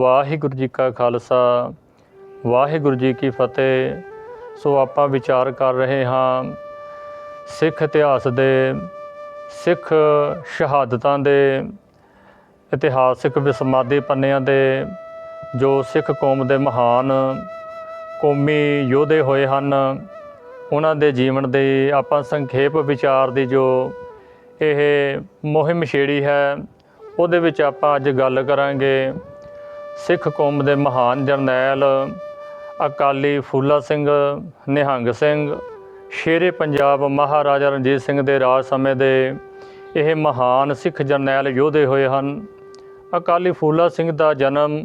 ਵਾਹਿਗੁਰੂ ਜੀ ਕਾ ਖਾਲਸਾ, ਵਾਹਿਗੁਰੂ ਜੀ ਕੀ ਫਤਿਹ। ਸੋ ਆਪਾਂ ਵਿਚਾਰ ਕਰ ਰਹੇ ਹਾਂ ਸਿੱਖ ਇਤਿਹਾਸ ਦੇ, ਸਿੱਖ ਸ਼ਹਾਦਤਾਂ ਦੇ, ਇਤਿਹਾਸਿਕ ਵਿਸਮਾਦੀ ਪੰਨਿਆਂ ਦੇ, ਜੋ ਸਿੱਖ ਕੌਮ ਦੇ ਮਹਾਨ ਕੌਮੀ ਯੋਧੇ ਹੋਏ ਹਨ। ਉਹਨਾਂ ਦੇ ਜੀਵਨ ਦੇ ਆਪਾਂ ਸੰਖੇਪ ਵਿਚਾਰ ਦੀ ਜੋ ਇਹ ਮੁਹਿੰਮ ਛੇੜੀ ਹੈ, ਉਹਦੇ ਵਿੱਚ ਆਪਾਂ ਅੱਜ ਗੱਲ ਕਰਾਂਗੇ। ਸਿੱਖ ਕੌਮ ਦੇ ਮਹਾਨ ਜਰਨੈਲ ਅਕਾਲੀ ਫੂਲਾ ਸਿੰਘ, ਨਿਹੰਗ ਸਿੰਘ, ਸ਼ੇਰੇ ਪੰਜਾਬ ਮਹਾਰਾਜਾ ਰਣਜੀਤ ਸਿੰਘ ਦੇ ਰਾਜ ਸਮੇਂ ਦੇ ਇਹ ਮਹਾਨ ਸਿੱਖ ਜਰਨੈਲ ਯੋਧੇ ਹੋਏ ਹਨ। ਅਕਾਲੀ ਫੂਲਾ ਸਿੰਘ ਦਾ ਜਨਮ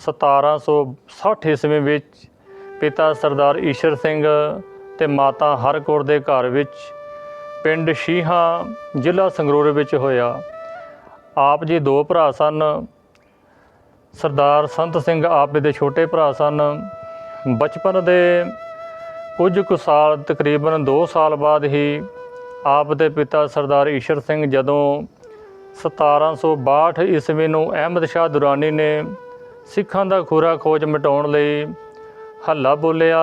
1760 ਈਸਵੀ ਵਿੱਚ ਪਿਤਾ ਸਰਦਾਰ ਈਸ਼ਰ ਸਿੰਘ ਤੇ ਮਾਤਾ ਹਰਕੌਰ ਦੇ ਘਰ ਵਿੱਚ ਪਿੰਡ ਸ਼ੀਹਾ ਜ਼ਿਲ੍ਹਾ ਸੰਗਰੂਰ ਵਿੱਚ ਹੋਇਆ। ਆਪ ਜੀ ਦੋ ਭਰਾ ਸਨ ਸਰਦਾਰ ਸੰਤ ਸਿੰਘ ਆਪ ਦੇ ਛੋਟੇ ਭਰਾ ਸਨ। ਬਚਪਨ ਦੇ ਕੁਝ ਕੁ ਸਾਲ, ਤਕਰੀਬਨ 2 ਸਾਲ ਬਾਅਦ ਹੀ ਆਪ ਦੇ ਪਿਤਾ ਸਰਦਾਰ ਈਸ਼ਰ ਸਿੰਘ ਜਦੋਂ 1762 ਈਸਵੀ ਨੂੰ ਅਹਿਮਦ ਸ਼ਾਹ ਦੁਰਾਨੀ ਨੇ ਸਿੱਖਾਂ ਦਾ ਖੁਰਾ ਖੋਜ ਮਿਟਾਉਣ ਲਈ ਹੱਲਾ ਬੋਲਿਆ,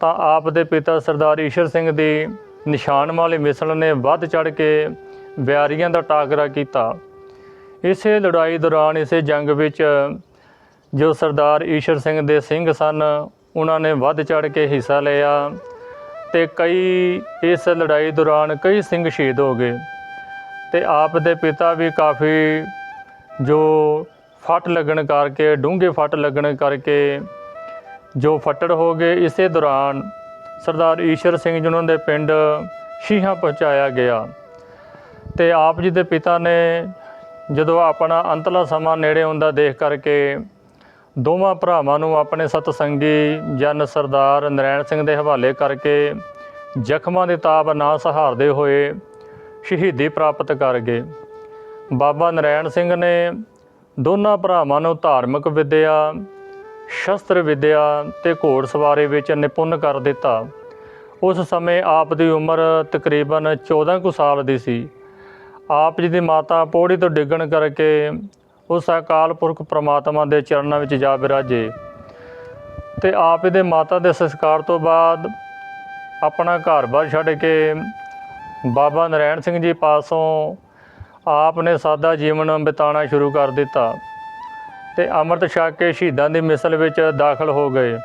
ਤਾਂ ਆਪ ਦੇ ਪਿਤਾ ਸਰਦਾਰ ਈਸ਼ਰ ਸਿੰਘ ਦੀ ਨਿਸ਼ਾਨ ਵਾਲੀ ਮਿਸਲ ਨੇ ਵੱਧ ਚੜ ਕੇ ਵਿਆਰੀਆਂ ਦਾ ਟਾਕਰਾ ਕੀਤਾ। ਇਸੇ ਲੜਾਈ ਦੌਰਾਨ ਇਸੇ ਜੰਗ ਵਿੱਚ ਜੋ ਸਰਦਾਰ ਈਸ਼ਰ ਸਿੰਘ ਦੇ ਸਿੰਘ ਸਨ, ਉਹਨਾਂ ਨੇ ਵੱਧ ਚੜ ਕੇ ਹਿੱਸਾ ਲਿਆ ਤੇ ਕਈ ਇਸ ਲੜਾਈ ਦੌਰਾਨ ਕਈ ਸਿੰਘ ਸ਼ਹੀਦ ਹੋ ਗਏ ਤੇ ਆਪ ਦੇ ਪਿਤਾ ਵੀ ਕਾਫੀ ਜੋ ਫੱਟ ਲੱਗਣ ਕਰਕੇ, ਡੂੰਘੇ ਫੱਟ ਲੱਗਣ ਕਰਕੇ ਜੋ ਫੱਟੜ ਹੋ ਗਏ। ਇਸੇ ਦੌਰਾਨ ਸਰਦਾਰ ਈਸ਼ਰ ਸਿੰਘ ਜੀ ਉਹਨਾਂ ਦੇ ਪਿੰਡ ਸ਼ੀਹਾਂ ਪਹੁੰਚਾਇਆ ਗਿਆ ਤੇ ਆਪ ਜੀ ਦੇ ਪਿਤਾ ਨੇ ਜਦੋਂ ਆਪਣਾ ਅੰਤਲਾ ਸਮਾਂ ਨੇੜੇ ਹੁੰਦਾ ਦੇਖ ਕਰਕੇ ਦੋਵਾਂ ਭਰਾਵਾਂ ਨੂੰ ਆਪਣੇ ਸਤਸੰਗੀ ਜਨ ਸਰਦਾਰ ਨਰੈਣ ਸਿੰਘ ਦੇ ਹਵਾਲੇ ਕਰਕੇ ਜ਼ਖਮਾਂ ਦੀ ਤਾਪ ਨਾ ਸਹਾਰਦੇ ਹੋਏ ਸ਼ਹੀਦੀ ਪ੍ਰਾਪਤ ਕਰ ਗਏ। ਬਾਬਾ ਨਰੈਣ ਸਿੰਘ ਨੇ ਦੋਨਾਂ ਭਰਾਵਾਂ ਨੂੰ ਧਾਰਮਿਕ ਵਿੱਦਿਆ, ਸ਼ਸਤਰ ਵਿੱਦਿਆ ਤੇ ਘੋੜਸਵਾਰੀ ਵਿੱਚ ਨਿਪੁੰਨ ਕਰ ਦਿੱਤਾ। ਉਸ ਸਮੇਂ ਆਪ ਦੀ ਉਮਰ ਤਕਰੀਬਨ 14 ਕੁ ਸਾਲ ਦੀ ਸੀ। ਆਪ ਜੀ ਦੀ ਮਾਤਾ ਪੌੜੀ ਤੋਂ ਡਿੱਗਣ ਕਰਕੇ ਉਸ ਅਕਾਲ ਪੁਰਖ ਪ੍ਰਮਾਤਮਾ ਦੇ ਚਰਨਾਂ ਵਿੱਚ ਜਾ ਬਿਰਾਜੇ ਤੇ ਆਪ ਦੇ ਮਾਤਾ ਦੇ ਸੰਸਕਾਰ ਤੋਂ ਬਾਅਦ ਆਪਣਾ ਘਰ-ਬਾਰ ਛੱਡ ਕੇ ਬਾਬਾ ਨਰੈਣ ਸਿੰਘ ਜੀ ਪਾਸੋਂ ਆਪ ਨੇ ਸਾਦਾ ਜੀਵਨ ਬਿਤਾਉਣਾ ਸ਼ੁਰੂ ਕਰ ਦਿੱਤਾ ਤੇ ਅੰਮ੍ਰਿਤ ਛਕ ਕੇ ਸ਼ਹੀਦਾਂ ਦੀ ਮਿਸਲ ਵਿੱਚ ਦਾਖਲ ਹੋ ਗਏ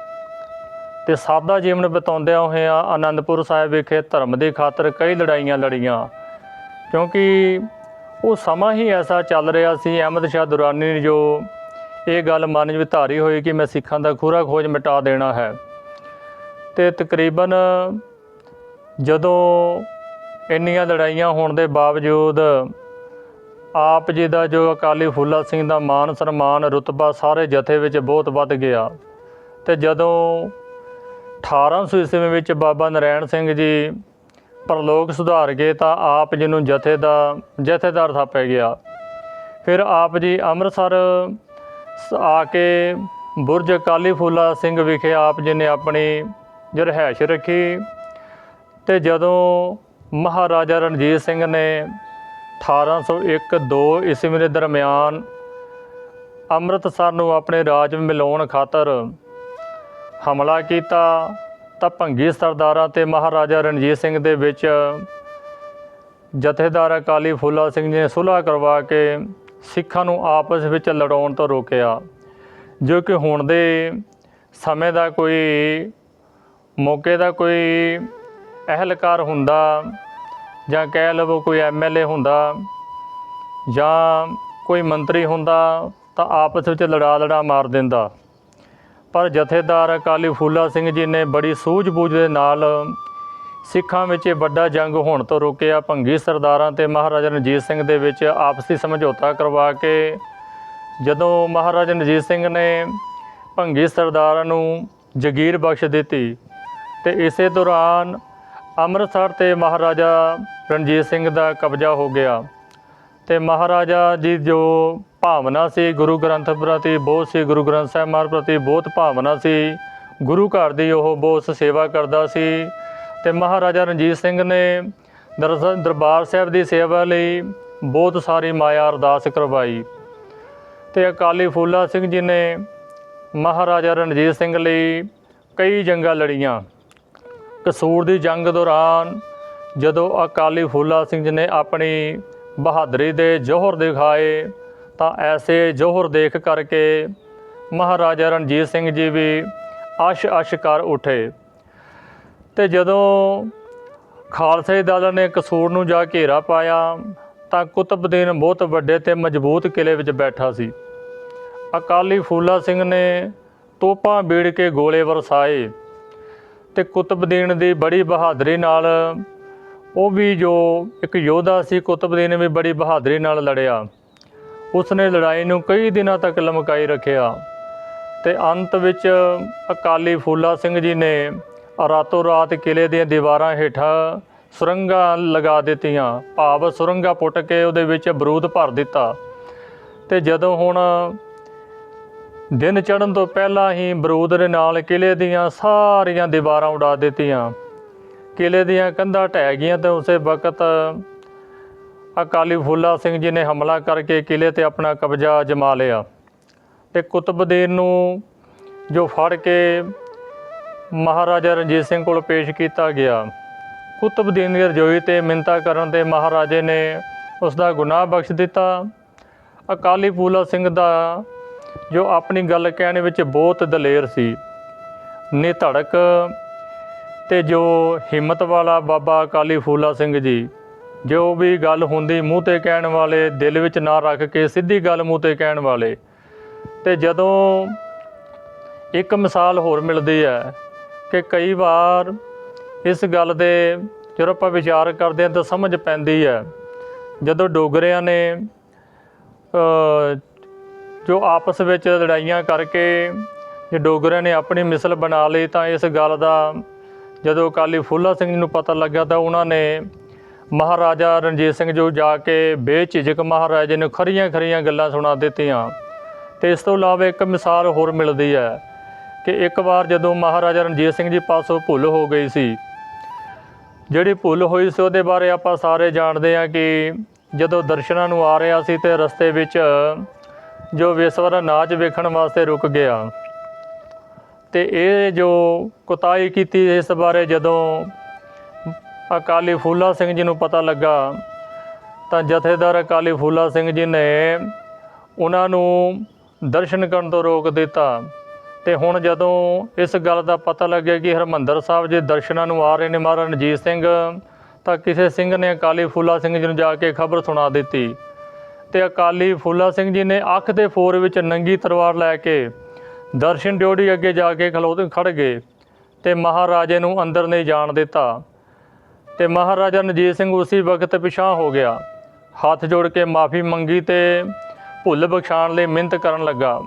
ਤੇ ਸਾਦਾ ਜੀਵਨ ਬਿਤਾਉਂਦਿਆਂ ਹੋਇਆਂ ਆਨੰਦਪੁਰ ਸਾਹਿਬ ਵਿਖੇ ਧਰਮ ਦੀ ਖਾਤਰ ਕਈ ਲੜਾਈਆਂ ਲੜੀਆਂ। ਕਿਉਂਕਿ ਉਹ ਸਮਾਂ ਹੀ ਐਸਾ ਚੱਲ ਰਿਹਾ ਸੀ, ਅਹਿਮਦ ਸ਼ਾਹ ਦੁਰਾਨੀ ਨੇ ਜੋ ਇਹ ਗੱਲ ਮਨ ਵਿੱਚ ਧਾਰੀ ਹੋਈ ਕਿ ਮੈਂ ਸਿੱਖਾਂ ਦਾ ਖੂਰਾ ਖੋਜ ਮਿਟਾ ਦੇਣਾ ਹੈ। ਤੇ ਤਕਰੀਬਨ ਜਦੋਂ ਇੰਨੀਆਂ ਲੜਾਈਆਂ ਹੋਣ ਦੇ ਬਾਵਜੂਦ ਆਪ ਜੀ ਦਾ ਜੋ ਅਕਾਲੀ ਫੂਲਾ ਸਿੰਘ ਦਾ ਮਾਨ ਸਨਮਾਨ, ਰੁਤਬਾ ਸਾਰੇ ਜਥੇ ਵਿੱਚ ਬਹੁਤ ਵੱਧ ਗਿਆ। ਤੇ ਜਦੋਂ 1800 ਈਸਵੀ ਵਿੱਚ ਬਾਬਾ ਨਰੈਣ ਸਿੰਘ ਜੀ ਪਰਲੋਕ ਸੁਧਾਰ ਗਏ ਤਾਂ ਆਪ ਜੀ ਨੂੰ ਜਥੇ ਦਾ ਜਥੇਦਾਰ ਥਾਪਿਆ ਗਿਆ। ਫਿਰ ਆਪ ਜੀ ਅੰਮ੍ਰਿਤਸਰ ਸ- ਆ ਕੇ ਬੁਰਜ ਅਕਾਲੀ ਫੂਲਾ ਸਿੰਘ ਵਿਖੇ ਆਪ ਜੀ ਨੇ ਆਪਣੀ ਜੋ ਰਿਹਾਇਸ਼ ਰੱਖੀ ਤੇ ਜਦੋਂ ਮਹਾਰਾਜਾ ਰਣਜੀਤ ਸਿੰਘ ਨੇ 1801-2 ਈਸਵੀ ਦੇ ਦਰਮਿਆਨ ਅੰਮ੍ਰਿਤਸਰ ਨੂੰ ਆਪਣੇ ਰਾਜ ਵਿੱਚ ਮਿਲਾਉਣ ਖਾਤਰ ਹਮਲਾ ਕੀਤਾ ਤਾਂ ਭੰਗੀ ਸਰਦਾਰਾਂ ਤੇ ਮਹਾਰਾਜਾ ਰਣਜੀਤ ਸਿੰਘ ਦੇ ਵਿੱਚ ਜਥੇਦਾਰ ਅਕਾਲੀ ਫੂਲਾ ਸਿੰਘ ਜੀ ਨੇ ਸੁਲ੍ਹਾ ਕਰਵਾ ਕੇ ਸਿੱਖਾਂ ਨੂੰ ਆਪਸ ਵਿੱਚ ਲੜਾਉਣ ਤੋਂ ਰੋਕਿਆ, ਜੋ ਕਿ ਹੁਣ ਦੇ ਸਮੇਂ ਦਾ ਕੋਈ ਮੌਕੇ ਦਾ ਕੋਈ ਅਹਿਲਕਾਰ ਹੁੰਦਾ ਜਾਂ ਕਹਿ ਲਵੋ ਕੋਈ ਐਮਐਲਏ ਹੁੰਦਾ ਜਾਂ ਕੋਈ ਮੰਤਰੀ ਹੁੰਦਾ ਤਾਂ ਆਪਸ ਵਿੱਚ ਲੜਾ ਲੜਾ ਮਾਰ ਦਿੰਦਾ। ਪਰ ਜਥੇਦਾਰ ਅਕਾਲੀ ਫੂਲਾ ਸਿੰਘ ਜੀ ਨੇ ਬੜੀ ਸੂਝ-ਬੂਝ ਦੇ ਨਾਲ ਸਿੱਖਾਂ ਵਿੱਚ ਇਹ ਵੱਡਾ ਜੰਗ ਹੋਣ ਤੋਂ ਰੋਕਿਆ। ਭੰਗੀ ਸਰਦਾਰਾਂ ਤੇ ਮਹਾਰਾਜਾ ਰਣਜੀਤ ਸਿੰਘ ਦੇ ਵਿੱਚ ਆਪਸੀ ਸਮਝੌਤਾ ਕਰਵਾ ਕੇ ਜਦੋਂ ਮਹਾਰਾਜਾ ਰਣਜੀਤ ਸਿੰਘ ਨੇ ਭੰਗੀ ਸਰਦਾਰਾਂ ਨੂੰ ਜਗੀਰ ਬਖਸ਼ ਦਿੱਤੀ ਤੇ ਇਸੇ ਦੌਰਾਨ ਅੰਮ੍ਰਿਤਸਰ ਤੇ ਮਹਾਰਾਜਾ ਰਣਜੀਤ ਸਿੰਘ ਦਾ ਕਬਜ਼ਾ ਹੋ ਗਿਆ। ਤੇ ਮਹਾਰਾਜਾ ਜੀ ਜੋ ਭਾਵਨਾ ਸੀ, ਗੁਰੂ ਗ੍ਰੰਥ ਪ੍ਰਤੀ ਬਹੁਤ ਸੀ, ਗੁਰੂ ਗ੍ਰੰਥ ਸਾਹਿਬ ਮਹਾਰਾਜ ਪ੍ਰਤੀ ਬਹੁਤ ਭਾਵਨਾ ਸੀ, ਗੁਰੂ ਘਰ ਦੀ ਉਹ ਬਹੁਤ ਸੇਵਾ ਕਰਦਾ ਸੀ ਤੇ ਮਹਾਰਾਜਾ ਰਣਜੀਤ ਸਿੰਘ ਨੇ ਦਰਅਸਲ ਦਰਬਾਰ ਸਾਹਿਬ ਦੀ ਸੇਵਾ ਲਈ ਬਹੁਤ ਸਾਰੀ ਮਾਇਆ ਅਰਦਾਸ ਕਰਵਾਈ ਤੇ ਅਕਾਲੀ ਫੂਲਾ ਸਿੰਘ ਜੀ ਨੇ ਮਹਾਰਾਜਾ ਰਣਜੀਤ ਸਿੰਘ ਲਈ ਕਈ ਜੰਗਾਂ ਲੜੀਆਂ। ਕਸੂਰ ਦੀ ਜੰਗ ਦੌਰਾਨ ਜਦੋਂ ਅਕਾਲੀ ਫੂਲਾ ਸਿੰਘ ਜੀ ਨੇ ਆਪਣੀ ਬਹਾਦਰੀ ਦੇ ਜੋਹਰ ਦਿਖਾਏ, ਤਾਂ ਐਸੇ ਜੋਹਰ ਦੇਖ ਕਰਕੇ ਮਹਾਰਾਜਾ ਰਣਜੀਤ ਸਿੰਘ ਜੀ ਵੀ ਅਸ਼ ਅਸ਼ ਕਰ ਉਠੇ। ਤੇ ਜਦੋਂ ਖਾਲਸੇ ਦਲ ਨੇ ਕਸੂਰ ਨੂੰ ਜਾ ਘੇਰਾ ਪਾਇਆ, ਤਾਂ ਕੁਤਬਦੀਨ ਬਹੁਤ ਵੱਡੇ ਤੇ ਮਜ਼ਬੂਤ ਕਿਲੇ ਵਿੱਚ ਬੈਠਾ ਸੀ। ਅਕਾਲੀ ਫੂਲਾ ਸਿੰਘ ਨੇ ਤੋਪਾਂ ਬੀੜ ਕੇ ਗੋਲੇ ਵਰਸਾਏ ਤੇ ਕੁਤਬਦੀਨ ਦੀ ਬੜੀ ਬਹਾਦਰੀ ਨਾਲ ਉਹ ਵੀ ਜੋ ਇੱਕ ਯੋਧਾ ਸੀ ਕੁਤਬਦੀਨ ਵੀ ਬੜੀ ਬਹਾਦਰੀ ਨਾਲ ਲੜਿਆ। ਉਸਨੇ ਲੜਾਈ ਨੂੰ ਕਈ ਦਿਨਾਂ ਤੱਕ ਲਮਕਾਈ ਰੱਖਿਆ ਤੇ ਅੰਤ ਵਿੱਚ ਅਕਾਲੀ ਫੂਲਾ ਸਿੰਘ ਜੀ ਨੇ ਰਾਤੋਂ ਰਾਤ ਕਿਲੇ ਦੀਆਂ ਦੀਵਾਰਾਂ ਹੇਠਾਂ ਸੁਰੰਗਾਂ ਲਗਾ ਦਿੱਤੀਆਂ। ਭਾਵ ਸੁਰੰਗਾਂ ਪੁੱਟ ਕੇ ਉਹਦੇ ਵਿੱਚ ਬਰੂਦ ਭਰ ਦਿੱਤਾ। ਤੇ ਜਦੋਂ ਹੁਣ ਦਿਨ ਚੜ੍ਹਨ ਤੋਂ ਪਹਿਲਾਂ ਹੀ ਬਰੂਦ ਦੇ ਨਾਲ ਕਿਲੇ ਦੀਆਂ ਸਾਰੀਆਂ ਦੀਵਾਰਾਂ ਉਡਾ ਦਿੱਤੀਆਂ। ਕਿਲੇ ਦੀਆਂ ਕੰਧਾਂ ਢਹਿ ਗਈਆਂ ਤੇ ਉਸੇ ਵਕਤ ਅਕਾਲੀ ਫੂਲਾ ਸਿੰਘ ਜੀ ਨੇ ਹਮਲਾ ਕਰਕੇ ਕਿਲੇ ਤੇ ਆਪਣਾ ਕਬਜ਼ਾ ਜਮਾ ਲਿਆ। ਤੇ ਕੁਤਬਦੀਨ ਨੂੰ ਜੋ ਫੜ ਕੇ ਮਹਾਰਾਜਾ ਰਣਜੀਤ ਸਿੰਘ ਕੋਲ ਪੇਸ਼ ਕੀਤਾ ਗਿਆ ਕੁਤਬਦੀਨ ਦੀ ਰਜੋਈ ਤੇ ਮਿੰਤਾ ਕਰਨ ਤੇ ਮਹਾਰਾਜੇ ਨੇ ਉਸ ਦਾ ਗੁਨਾਹ ਬਖਸ਼ ਦਿੱਤਾ। ਅਕਾਲੀ ਫੂਲਾ ਸਿੰਘ ਦਾ ਜੋ ਆਪਣੀ ਗੱਲ ਕਹਿਣ ਵਿੱਚ ਬਹੁਤ ਦਲੇਰ ਸੀ, ਨਿਧੜਕ ਤੇ ਜੋ ਹਿੰਮਤ ਵਾਲਾ ਬਾਬਾ ਅਕਾਲੀ ਫੂਲਾ ਸਿੰਘ ਜੀ, ਜੋ ਵੀ ਗੱਲ ਹੁੰਦੀ ਮੂੰਹ ਤੇ ਕਹਿਣ ਵਾਲੇ, ਦਿਲ ਵਿੱਚ ਨਾ ਰੱਖ ਕੇ ਸਿੱਧੀ ਗੱਲ ਮੂੰਹ ਤੇ ਕਹਿਣ ਵਾਲੇ, ਤੇ ਜਦੋਂ ਇੱਕ ਮਿਸਾਲ ਹੋਰ ਮਿਲਦੀ ਹੈ ਕਿ ਕਈ ਵਾਰ ਇਸ ਗੱਲ ਦੇ ਜਦੋਂ ਆਪਾਂ ਵਿਚਾਰ ਕਰਦੇ ਹਾਂ ਤਾਂ ਸਮਝ ਪੈਂਦੀ ਹੈ। ਜਦੋਂ ਡੋਗਰਿਆਂ ਨੇ ਜੋ ਆਪਸ ਵਿੱਚ ਲੜਾਈਆਂ ਕਰਕੇ ਜੇ ਡੋਗਰਿਆਂ ਨੇ ਆਪਣੀ ਮਿਸਲ ਬਣਾ ਲਈ ਤਾਂ ਇਸ ਗੱਲ ਦਾ ਜਦੋਂ ਅਕਾਲੀ ਫੂਲਾ ਸਿੰਘ ਜੀ ਨੂੰ ਪਤਾ ਲੱਗਾ ਤਾਂ ਉਹਨਾਂ ਨੇ ਮਹਾਰਾਜਾ ਰਣਜੀਤ ਸਿੰਘ ਜੋ ਜਾ ਕੇ ਬੇਝਿਜਕ ਮਹਾਰਾਜੇ ਨੂੰ ਖਰੀਆਂ ਖਰੀਆਂ ਗੱਲਾਂ ਸੁਣਾ ਦਿੱਤੀਆਂ। ਤੇ ਇਸ ਤੋਂ ਇਲਾਵਾ ਇੱਕ ਮਿਸਾਲ ਹੋਰ ਮਿਲਦੀ ਹੈ ਕਿ ਇੱਕ ਵਾਰ ਜਦੋਂ ਮਹਾਰਾਜਾ ਰਣਜੀਤ ਸਿੰਘ ਜੀ ਪਾਸੋਂ ਭੁੱਲ ਹੋ ਗਈ ਸੀ, ਜਿਹੜੀ ਭੁੱਲ ਹੋਈ ਸੀ ਉਹਦੇ ਬਾਰੇ ਆਪਾਂ ਸਾਰੇ ਜਾਣਦੇ ਹਾਂ ਕਿ ਜਦੋਂ ਦਰਸ਼ਨਾਂ ਨੂੰ ਆ ਰਿਹਾ ਸੀ ਤੇ ਰਸਤੇ ਵਿੱਚ ਜੋ ਵੇਸਵਰਾ ਨਾਚ ਵੇਖਣ ਵਾਸਤੇ ਰੁਕ ਗਿਆ। ਤੇ ਇਹ ਜੋ ਕੁਤਾਈ ਕੀਤੀ ਇਸ ਬਾਰੇ ਜਦੋਂ ਅਕਾਲੀ ਫੂਲਾ ਸਿੰਘ ਜੀ ਨੂੰ ਪਤਾ ਲੱਗਾ, ਤਾਂ ਜਥੇਦਾਰ ਅਕਾਲੀ ਫੂਲਾ ਸਿੰਘ ਜੀ ਨੇ ਉਹਨਾਂ ਨੂੰ ਦਰਸ਼ਨ ਕਰਨ ਤੋਂ ਰੋਕ ਦਿੱਤਾ। ਤੇ ਹੁਣ ਜਦੋਂ ਇਸ ਗੱਲ ਦਾ ਪਤਾ ਲੱਗਿਆ ਕਿ ਹਰਮੰਦਰ ਸਾਹਿਬ ਜੇ ਦਰਸ਼ਨਾਂ ਨੂੰ ਆ ਰਹੇ ਨੇ ਮਹਾਰਾਜ ਰਣਜੀਤ ਸਿੰਘ, ਤਾਂ ਕਿਸੇ ਸਿੰਘ ਨੇ ਅਕਾਲੀ ਫੂਲਾ ਸਿੰਘ ਜੀ ਨੂੰ ਜਾ ਕੇ ਖਬਰ ਸੁਣਾ ਦਿੱਤੀ। ਤੇ ਅਕਾਲੀ ਫੂਲਾ ਸਿੰਘ ਜੀ ਨੇ ਅੱਖ ਦੇ ਫੋਰ ਵਿੱਚ ਨੰਗੀ ਤਲਵਾਰ ਲੈ ਕੇ ਦਰਸ਼ਨ ਡਿਓੜੀ ਅੱਗੇ ਜਾ ਕੇ ਖਲੋਤੇ ਖੜ ਗਏ ਤੇ ਮਹਾਰਾਜੇ ਨੂੰ ਅੰਦਰ ਨਹੀਂ ਜਾਣ ਦਿੱਤਾ। ਤੇ ਮਹਾਰਾਜਾ ਰਣਜੀਤ ਸਿੰਘ ਉਸੇ ਵਕਤ ਪਿਛਾਂ ਹੋ ਗਿਆ। ਹੱਥ ਜੋੜ ਕੇ ਮਾਫੀ ਮੰਗੀ ਤੇ ਭੁੱਲ ਬਖਸ਼ਾਣ ਲਈ ਮਿਹਨਤ ਕਰਨ ਲੱਗਾ।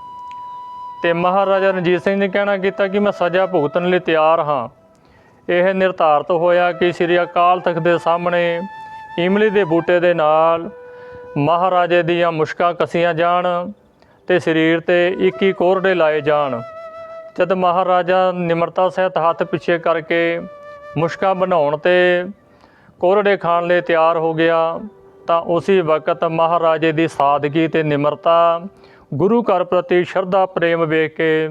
ਤੇ ਮਹਾਰਾਜਾ ਰਣਜੀਤ ਸਿੰਘ ਨੇ ਕਹਿਣਾ ਕੀਤਾ ਕਿ ਮੈਂ ਸਜ਼ਾ ਭੁਗਤਣ ਲਈ ਤਿਆਰ ਹਾਂ। ਇਹ ਨਿਰਧਾਰਤ ਹੋਇਆ ਕਿ ਸ੍ਰੀ ਅਕਾਲ ਤਖਤ ਦੇ ਸਾਹਮਣੇ ਇਮਲੀ ਦੇ ਬੂਟੇ ਦੇ ਨਾਲ ਮਹਾਰਾਜੇ ਦੀਆਂ ਮੁਸ਼ਕਾਂ ਕਸੀਆਂ ਜਾਣ ਤੇ ਸਰੀਰ ਤੇ 21 ਕੋਰੜੇ ਲਾਏ ਜਾਣ। ਜਦ ਮਹਾਰਾਜਾ ਨਿਮਰਤਾ ਸਹਿਤ ਹੱਥ ਪਿੱਛੇ ਕਰਕੇ ਮੁਸ਼ਕਾਂ ਬਣਾਉਣ ਤੇ ਕੋਰੜੇ ਖਾਣ ਲਈ ਤਿਆਰ ਹੋ ਗਿਆ, ਤਾਂ ਉਸੇ ਵਕਤ ਮਹਾਰਾਜੇ ਦੀ ਸਾਦਗੀ ਤੇ ਨਿਮਰਤਾ ਗੁਰੂ ਘਰ ਪ੍ਰਤੀ ਸ਼ਰਧਾ ਪ੍ਰੇਮ ਵੇਖ ਕੇ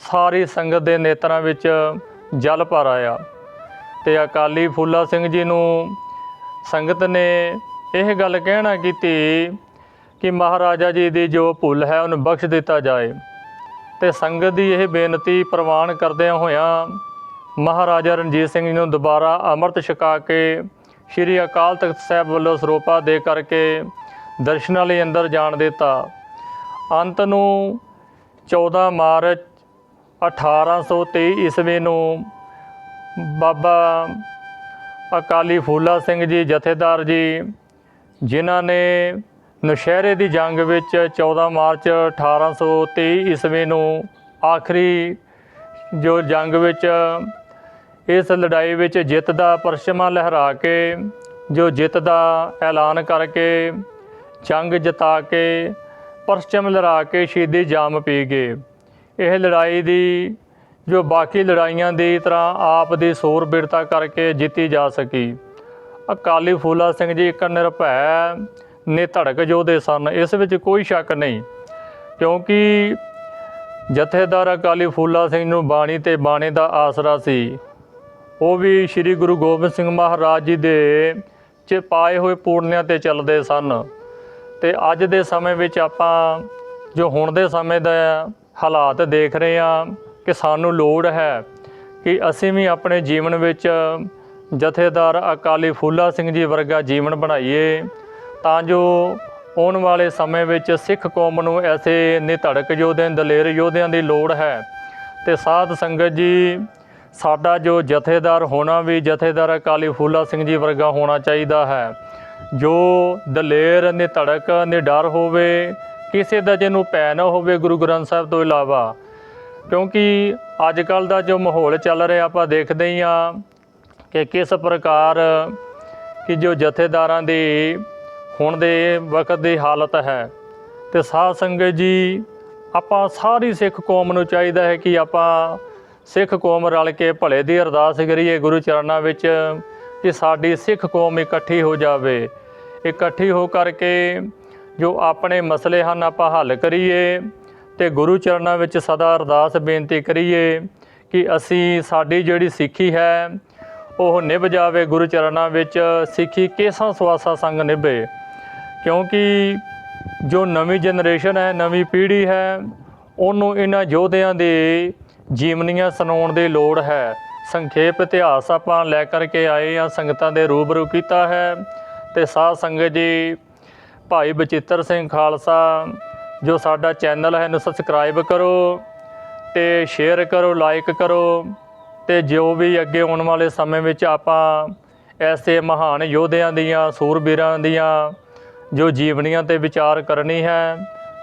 ਸਾਰੀ ਸੰਗਤ ਦੇ ਨੇਤਰਾਂ ਵਿੱਚ ਜਲ ਭਰ ਆਇਆ ਤੇ ਅਕਾਲੀ ਫੂਲਾ ਸਿੰਘ ਜੀ ਨੂੰ ਸੰਗਤ ਨੇ ਇਹ ਗੱਲ ਕਹਿਣਾ ਕੀਤੀ ਕਿ ਮਹਾਰਾਜਾ ਜੀ ਦੀ ਜੋ ਭੁੱਲ ਹੈ ਉਹਨੂੰ ਬਖਸ਼ ਦਿੱਤਾ ਜਾਏ। ਤੇ ਸੰਗਤ ਦੀ ਇਹ ਬੇਨਤੀ ਪ੍ਰਵਾਨ ਕਰਦਿਆਂ ਹੋਇਆਂ ਮਹਾਰਾਜਾ ਰਣਜੀਤ ਸਿੰਘ ਜੀ ਨੂੰ ਦੁਬਾਰਾ ਅੰਮ੍ਰਿਤ ਛਕਾ ਕੇ ਸ੍ਰੀ ਅਕਾਲ ਤਖਤ ਸਾਹਿਬ ਵੱਲੋਂ ਸਰੋਪਾ ਦੇ ਕਰਕੇ ਦਰਸ਼ਨਾਂ ਲਈ ਅੰਦਰ ਜਾਣ ਦਿੱਤਾ। ਅੰਤ ਨੂੰ 14 ਮਾਰਚ 1823 ਈਸਵੀ ਨੂੰ ਬਾਬਾ ਅਕਾਲੀ ਫੂਲਾ ਸਿੰਘ ਜੀ ਜਥੇਦਾਰ ਜੀ, ਜਿਨ੍ਹਾਂ ਨੇ ਨੌਸ਼ਹਿਰੇ ਦੀ ਜੰਗ ਵਿੱਚ 14 ਮਾਰਚ 1823 ਈਸਵੀ ਨੂੰ ਆਖਰੀ ਜੋ ਜੰਗ ਵਿੱਚ ਇਸ ਲੜਾਈ ਵਿੱਚ ਜਿੱਤ ਦਾ ਪਰਚਮਾ ਲਹਿਰਾ ਕੇ, ਜੋ ਜਿੱਤ ਦਾ ਐਲਾਨ ਕਰਕੇ, ਜੰਗ ਜਿਤਾ ਕੇ ਪਰਚਮ ਲਹਿਰਾ ਕੇ ਸ਼ਹੀਦੀ ਜਾਮ ਪੀ ਗਏ। ਇਹ ਲੜਾਈ ਦੀ ਜੋ ਬਾਕੀ ਲੜਾਈਆਂ ਦੀ ਤਰ੍ਹਾਂ ਆਪ ਦੀ ਸੂਰ ਕਰਕੇ ਜਿੱਤੀ ਜਾ ਸਕੀ। ਅਕਾਲੀ ਫੂਲਾ ਸਿੰਘ ਜੀ, ਇੱਕ ਨਿਰਭੈ ਨੇ ਧੜਕ ਯੋਧੇ ਸਨ, ਇਸ ਵਿੱਚ ਕੋਈ ਸ਼ੱਕ ਨਹੀਂ। ਕਿਉਂਕਿ ਜਥੇਦਾਰ ਅਕਾਲੀ ਫੂਲਾ ਸਿੰਘ ਨੂੰ ਬਾਣੀ ਤੇ ਬਾਣੇ ਦਾ ਆਸਰਾ ਸੀ। ਉਹ ਵੀ ਸ੍ਰੀ ਗੁਰੂ ਗੋਬਿੰਦ ਸਿੰਘ ਮਹਾਰਾਜ ਜੀ ਦੇ ਚ ਪਾਏ ਹੋਏ ਪੂਰਨਿਆਂ ਤੇ ਚੱਲਦੇ ਸਨ। ਤੇ ਅੱਜ ਦੇ ਸਮੇਂ ਵਿੱਚ ਆਪਾਂ ਜੋ ਹੁਣ ਦੇ ਸਮੇਂ ਦਾ ਹਾਲਾਤ ਦੇਖ ਰਹੇ ਹਾਂ ਕਿ ਸਾਨੂੰ ਲੋੜ ਹੈ ਕਿ ਅਸੀਂ ਵੀ ਆਪਣੇ ਜੀਵਨ ਵਿੱਚ ਜਥੇਦਾਰ ਅਕਾਲੀ ਫੂਲਾ ਸਿੰਘ ਜੀ ਵਰਗਾ ਜੀਵਨ ਬਣਾਈਏ। ਤਾਂ ਜੋ ਆਉਣ ਵਾਲੇ ਸਮੇਂ ਵਿੱਚ ਸਿੱਖ ਕੌਮ ਨੂੰ ਐਸੇ ਨਿਧੜਕ ਯੋਧਿਆਂ, ਦਲੇਰ ਯੋਧਿਆਂ ਦੀ ਲੋੜ ਹੈ। ਤੇ ਸਾਧ ਸੰਗਤ ਜੀ, ਸਾਡਾ ਜੋ ਜਥੇਦਾਰ ਹੋਣਾ ਵੀ ਜਥੇਦਾਰ ਅਕਾਲੀ ਫੂਲਾ ਸਿੰਘ ਜੀ ਵਰਗਾ ਹੋਣਾ ਚਾਹੀਦਾ ਹੈ। ਜੋ ਦਲੇਰ, ਨਿਧੜਕ, ਨਿਡਰ ਹੋਵੇ, ਕਿਸੇ ਦਾ ਜਿਹਨੂੰ ਭੈ ਨਾ ਹੋਵੇ ਗੁਰੂ ਗ੍ਰੰਥ ਸਾਹਿਬ ਤੋਂ ਇਲਾਵਾ, ਕਿਉਂਕਿ ਅੱਜ ਕੱਲ ਦਾ ਜੋ ਮਾਹੌਲ ਚੱਲ ਰਿਹਾ, ਆਪਾਂ ਦੇਖਦੇ ਹੀ ਆ ਕਿ ਕਿਸ ਪ੍ਰਕਾਰ ਕਿ ਜੋ ਜਥੇਦਾਰਾਂ ਦੀ ਹੁਣ ਦੇ ਵਕਤ ਦੀ ਹਾਲਤ ਹੈ। ਤੇ ਸਾਧ ਸੰਗਤ ਜੀ, ਆਪਾਂ ਸਾਰੀ ਸਿੱਖ ਕੌਮ ਨੂੰ ਚਾਹੀਦਾ ਹੈ ਕਿ ਆਪਾਂ ਸਿੱਖ ਕੌਮ ਰਲ ਕੇ ਭਲੇ ਦੀ ਅਰਦਾਸ ਕਰੀਏ ਗੁਰੂ ਚਰਨਾਂ ਵਿੱਚ ਕਿ ਸਾਡੀ ਸਿੱਖ ਕੌਮ ਇਕੱਠੀ ਹੋ ਜਾਵੇ। ਇਕੱਠੀ ਹੋ ਕਰਕੇ ਜੋ ਆਪਣੇ ਮਸਲੇ ਹਨ ਆਪਾਂ ਹੱਲ ਕਰੀਏ ਤੇ ਗੁਰੂ ਚਰਨਾਂ ਵਿੱਚ ਸਦਾ ਅਰਦਾਸ ਬੇਨਤੀ ਕਰੀਏ ਕਿ ਅਸੀਂ ਸਾਡੀ ਜਿਹੜੀ ਸਿੱਖੀ ਹੈ, ਉਹ ਨਿਭ ਜਾਵੇ ਗੁਰੂ ਚਰਨਾਂ ਵਿੱਚ, ਸਿੱਖੀ ਕੇਸਾਂ ਸਵਾਸਾ ਸੰਗ ਨਿਭੇ। ਕਿਉਂਕਿ ਜੋ ਨਵੀਂ ਜਨਰੇਸ਼ਨ ਹੈ, ਨਵੀਂ ਪੀੜ੍ਹੀ ਹੈ, ਉਹਨੂੰ ਇਹਨਾਂ ਯੋਧਿਆਂ ਦੇ ਜੀਵਨੀਆਂ ਸੁਣਾਉਣ ਦੀ ਲੋੜ ਹੈ। ਸੰਖੇਪ ਇਤਿਹਾਸ ਆਪਾਂ ਲੈ ਕਰਕੇ ਆਏ ਆ ਸੰਗਤਾਂ ਦੇ ਰੂਬਰੂ ਕੀਤਾ ਹੈ। ਤੇ ਸਾਧ ਸੰਗਤ ਜੀ, ਭਾਈ ਬਚਿੱਤਰ ਸਿੰਘ ਖਾਲਸਾ, ਜੋ ਸਾਡਾ ਚੈਨਲ ਹੈ, ਇਹਨੂੰ ਸਬਸਕ੍ਰਾਈਬ ਕਰੋ ਤੇ ਸ਼ੇਅਰ ਕਰੋ ਲਾਈਕ ਕਰੋ ਤੇ ਜੋ ਵੀ ਅੱਗੇ ਆਉਣ ਵਾਲੇ ਸਮੇਂ ਵਿੱਚ ਆਪਾਂ ਐਸੇ ਮਹਾਨ ਯੋਧਿਆਂ ਦੀਆਂ, ਸੂਰਬੀਰਾਂ ਦੀਆਂ ਜੋ ਜੀਵਨੀਆਂ ਤੇ ਵਿਚਾਰ ਕਰਨੀ ਹੈ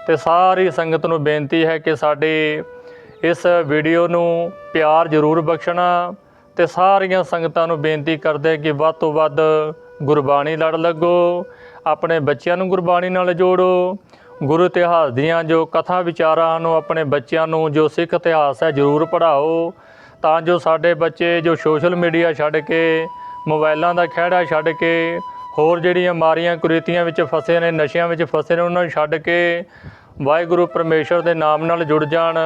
ਤੇ ਸਾਰੀ ਸੰਗਤ ਨੂੰ ਬੇਨਤੀ ਹੈ ਕਿ ਸਾਡੇ ਇਸ ਵੀਡੀਓ ਨੂੰ ਪਿਆਰ ਜ਼ਰੂਰ ਬਖਸ਼ਣਾ ਤੇ ਸਾਰੀਆਂ ਸੰਗਤਾਂ ਨੂੰ ਬੇਨਤੀ ਕਰਦੇ ਕਿ ਵੱਧ ਤੋਂ ਵੱਧ ਗੁਰਬਾਣੀ ਲੜ ਲੱਗੋ, ਆਪਣੇ ਬੱਚਿਆਂ ਨੂੰ ਗੁਰਬਾਣੀ ਨਾਲ ਜੋੜੋ, ਗੁਰੂ ਇਤਿਹਾਸ ਦੀਆਂ ਜੋ ਕਥਾ ਵਿਚਾਰਾਂ ਨੂੰ ਆਪਣੇ ਬੱਚਿਆਂ ਨੂੰ ਜੋ ਸਿੱਖ ਇਤਿਹਾਸ ਹੈ ਜ਼ਰੂਰ ਪੜ੍ਹਾਓ, ਤਾਂ ਜੋ ਸਾਡੇ ਬੱਚੇ ਜੋ ਸੋਸ਼ਲ ਮੀਡੀਆ ਛੱਡ ਕੇ ਮੋਬਾਈਲਾਂ ਦਾ ਖਹਿੜਾ ਛੱਡ ਕੇ ਹੋਰ ਜਿਹੜੀਆਂ ਮਾਰੀਆਂ ਕੁਰੀਤੀਆਂ ਵਿੱਚ ਫਸੇ ਨੇ, ਨਸ਼ਿਆਂ ਵਿੱਚ ਫਸੇ ਨੇ, ਉਹਨਾਂ ਨੂੰ ਛੱਡ ਕੇ ਵਾਹਿਗੁਰੂ ਪਰਮੇਸ਼ਰ ਦੇ ਨਾਮ ਨਾਲ ਜੁੜ ਜਾਣ,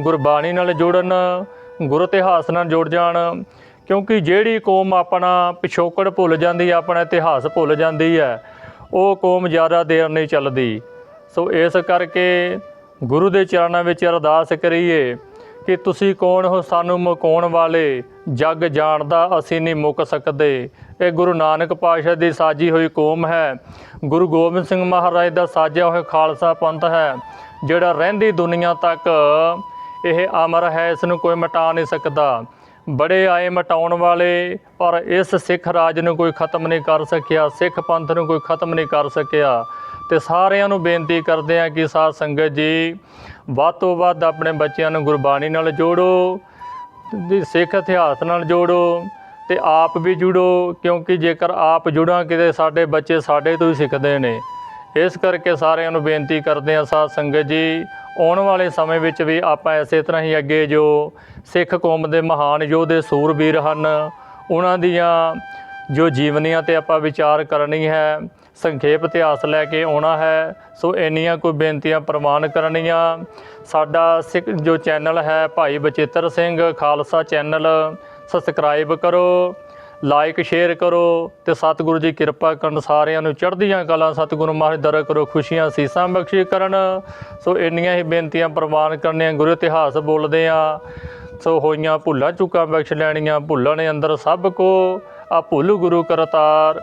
ਗੁਰਬਾਣੀ ਨਾਲ ਜੁੜਨ, ਗੁਰੂ ਇਤਿਹਾਸ ਨਾਲ ਜੁੜ ਜਾਣ, ਕਿਉਂਕਿ ਜਿਹੜੀ ਕੌਮ ਆਪਣਾ ਪਿਛੋਕੜ ਭੁੱਲ ਜਾਂਦੀ ਹੈ ਆਪਣਾ ਇਤਿਹਾਸ ਭੁੱਲ ਜਾਂਦੀ ਹੈ, ਉਹ ਕੌਮ ਜ਼ਿਆਦਾ ਦੇਰ ਨਹੀਂ ਚੱਲਦੀ। ਸੋ ਇਸ ਕਰਕੇ ਗੁਰੂ ਦੇ ਚਰਨਾਂ ਵਿੱਚ ਅਰਦਾਸ ਕਰੀਏ ਕਿ ਤੁਸੀਂ ਕੌਣ ਹੋ? ਸਾਨੂੰ ਮੁਕਾਉਣ ਵਾਲੇ ਜੱਗ ਜਾਣਦਾ ਅਸੀਂ ਨਹੀਂ ਮੁੱਕ ਸਕਦੇ। ਇਹ ਗੁਰੂ ਨਾਨਕ ਪਾਤਸ਼ਾਹ ਦੀ ਸਾਜੀ ਹੋਈ ਕੌਮ ਹੈ। ਗੁਰੂ ਗੋਬਿੰਦ ਸਿੰਘ ਮਹਾਰਾਜ ਦਾ ਸਾਜਿਆ ਹੋਇਆ ਖਾਲਸਾ ਪੰਥ ਹੈ, ਜਿਹੜਾ ਰਹਿੰਦੀ ਦੁਨੀਆ ਤੱਕ ਇਹ ਅਮਰ ਹੈ, ਇਸ ਨੂੰ ਕੋਈ ਮਿਟਾ ਨਹੀਂ ਸਕਦਾ। ਬੜੇ ਆਏ ਮਟਾਉਣ ਵਾਲੇ ਪਰ ਇਸ ਸਿੱਖ ਰਾਜ ਨੂੰ ਕੋਈ ਖਤਮ ਨਹੀਂ ਕਰ ਸਕਿਆ, ਸਿੱਖ ਪੰਥ ਨੂੰ ਕੋਈ ਖਤਮ ਨਹੀਂ ਕਰ ਸਕਿਆ। ਤੇ ਸਾਰਿਆਂ ਨੂੰ ਬੇਨਤੀ ਕਰਦੇ ਆ ਕਿ ਸਾਧ ਸੰਗਤ ਜੀ ਵੱਧ ਤੋਂ ਵੱਧ ਆਪਣੇ ਬੱਚਿਆਂ ਨੂੰ ਗੁਰਬਾਣੀ ਨਾਲ ਜੋੜੋ ਦੀ ਸਿੱਖ ਇਤਿਹਾਸ ਨਾਲ ਜੋੜੋ, ਤੇ ਆਪ ਵੀ ਜੁੜੋ, ਕਿਉਂਕਿ ਜੇਕਰ ਆਪ ਜੁੜਾਂ, ਕਿਤੇ ਸਾਡੇ ਬੱਚੇ ਸਾਡੇ ਤੋਂ ਹੀ ਸਿੱਖਦੇ ਨੇ। ਇਸ ਕਰਕੇ ਸਾਰਿਆਂ ਨੂੰ ਬੇਨਤੀ ਕਰਦੇ ਹਾਂ ਸਾਧ ਸੰਗਤ ਜੀ, ਆਉਣ ਵਾਲੇ ਸਮੇਂ ਵਿੱਚ ਵੀ ਆਪਾਂ ਇਸੇ ਤਰ੍ਹਾਂ ਹੀ ਅੱਗੇ ਜੋ ਸਿੱਖ ਕੌਮ ਦੇ ਮਹਾਨ ਯੋਧੇ ਸੂਰਬੀਰ ਹਨ, ਉਹਨਾਂ ਦੀਆਂ ਜੋ ਜੀਵਨੀਆਂ ਤੇ ਆਪਾਂ ਵਿਚਾਰ ਕਰਨੀ ਹੈ ਸੰਖੇਪ ਇਤਿਹਾਸ ਲੈ ਕੇ ਆਉਣਾ ਹੈ। ਸੋ ਇੰਨੀਆਂ ਕੋਈ ਬੇਨਤੀਆਂ ਪ੍ਰਵਾਨ ਕਰਨੀਆਂ। ਸਾਡਾ ਸਿੱਖ ਜੋ ਚੈਨਲ ਹੈ, ਭਾਈ ਬਚਿੱਤਰ ਸਿੰਘ ਖਾਲਸਾ ਚੈਨਲ ਸਬਸਕ੍ਰਾਈਬ ਕਰੋ ਲਾਈਕ ਸ਼ੇਅਰ ਕਰੋ ਤੇ ਸਤਿਗੁਰੂ ਜੀ ਕਿਰਪਾ ਕਰਨ ਸਾਰਿਆਂ ਨੂੰ ਚੜ੍ਹਦੀਆਂ ਕਲਾ, ਸਤਿਗੁਰੂ ਮਹਾਰਾਜ ਦਰ ਕਰੋ, ਖੁਸ਼ੀਆਂ, ਸੀਸਾਂ ਬਖਸ਼ੀ ਕਰਨ। ਸੋ ਇੰਨੀਆਂ ਹੀ ਬੇਨਤੀਆਂ ਪ੍ਰਵਾਨ ਕਰਨੀਆਂ, ਗੁਰੂ ਇਤਿਹਾਸ ਬੋਲਦੇ ਆ। ਸੋ ਹੋਈਆਂ ਭੁੱਲਾਂ ਚੁੱਕਾਂ ਬਖਸ਼ ਲੈਣੀਆਂ ਭੁੱਲਣ ਅੰਦਰ ਸਭ ਕੋ, ਆ ਭੁੱਲ ਗੁਰੂ ਕਰਤਾਰ।